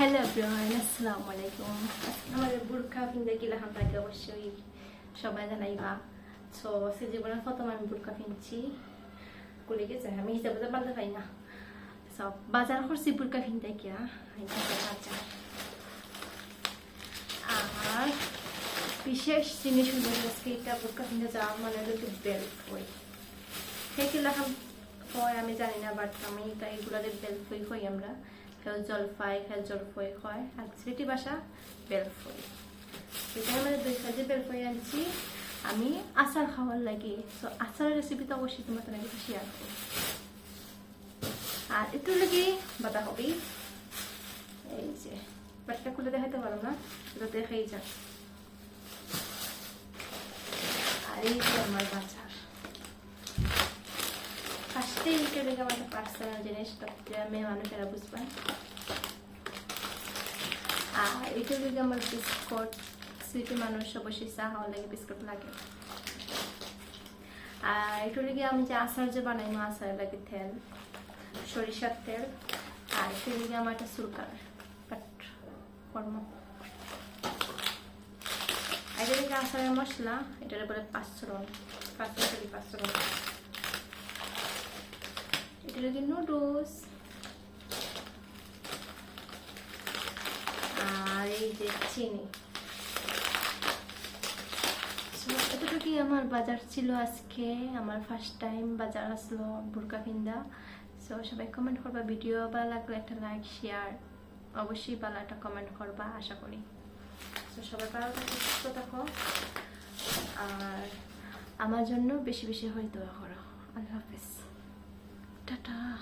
Everyone, আসসালামু আলাইকুম। আমাদের বুরখা পিনতে গেলাম তাকে অবশ্যই সবাই জানাইবা। সো সে জীবনের প্রথম আমি বুরখা পিনছি কুলে গেছে, আমি হিসাবে তো পাল্টা পাই না। সব বাজার করছি বুরখা পিনতে গিয়া এই যে বাজার। আর বিশেষ জিনিস আজকে এটা বুরখা পিনতে যাওয়া মানে হলো বেল্ট হই সেই কিলাম হয় আমি জানি না বাট আমি এটা এগুলাতে বেলফই হই আমরা। খেল জলফাই, খেল জলফই হয়। আর স্মৃতি বাসা বেলফই। এখানে আমাদের দুই কাজে বেলফই আনছি। আমি আচার খাওয়ার লাগে। তো আচারের রেসিপি তো অবশ্যই তোমার তোমাকে শেয়ার করব আর একটু লাগে বাতা হবে এই যে, বাটটা খুলে দেখাতে পারো না, এটা দেখাই যাক আর এই যে আমার বাজার এইটা দেখে আমার পার্সোনাল জিনিস তারপরে মেয়ে মানুষেরা বুঝবেন আর এটা দেখে আমার বিস্কুট সুইটি মানুষ অবশ্যই চা লাগে বিস্কুট লাগে আর এটা দেখে আমি যে আচার যে বানাই আচার লাগে তেল সরিষার তেল আর এটা দেখে আমার একটা সুরকার বাট কর্ম এটা দেখে আচারের মশলা এটার বলে পাঁচশোরন পাঁচশো পাঁচশোরন এটা লাগে নুডলস আর এই যে চিনি। এতটুকুই আমার বাজার ছিল আজকে। আমার ফার্স্ট টাইম বাজার আসলো বুরকা ফিন্দা সো সবাই কমেন্ট করবা ভিডিও ভালো লাগলে একটা লাইক শেয়ার অবশ্যই ভালো একটা কমেন্ট করবা, আশা করি। তো সবাই ভালো থাকো, সুস্থ থাকো। আর আমার জন্য বেশি বেশি হয়ে দোয়া করো। আল্লাহ হাফেজ। ta ta